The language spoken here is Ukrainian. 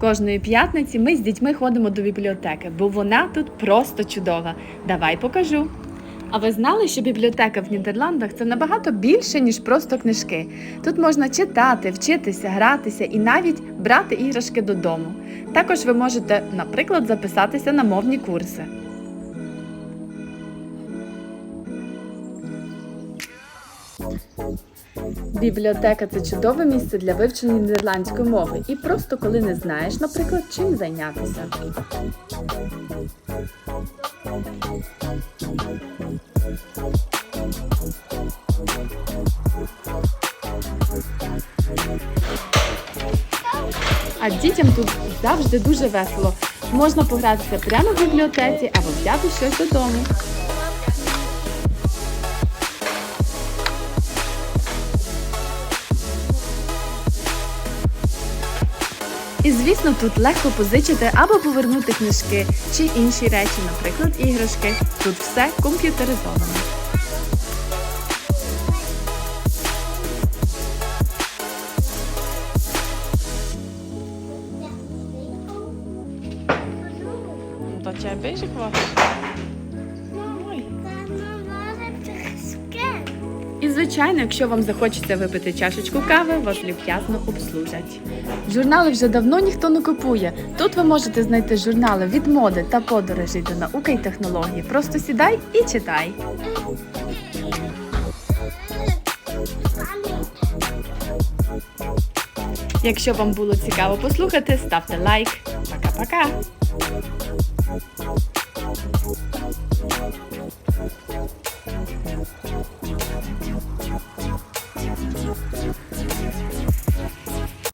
Кожної п'ятниці ми з дітьми ходимо до бібліотеки, бо вона тут просто чудова. Давай покажу. А ви знали, що бібліотека в Нідерландах це набагато більше, ніж просто книжки. Тут можна читати, вчитися, гратися і навіть брати іграшки додому. Також ви можете, наприклад, записатися на мовні курси. Бібліотека це чудове місце для вивчення нідерландської мови і просто коли не знаєш, наприклад, чим зайнятися. А дітям тут завжди дуже весело. Можна погратися прямо в бібліотеці або взяти щось додому. І звісно, тут легко позичити або повернути книжки чи інші речі, наприклад, іграшки. Тут все комп'ютеризовано. Dat jij bezig was. І, звичайно, якщо вам захочеться випити чашечку кави, вас люб'язно обслужать. Журнали вже давно ніхто не купує. Тут ви можете знайти журнали від моди та подорожей до науки і технології. Просто сідай і читай. Якщо вам було цікаво послухати, ставте лайк. Пока-пока!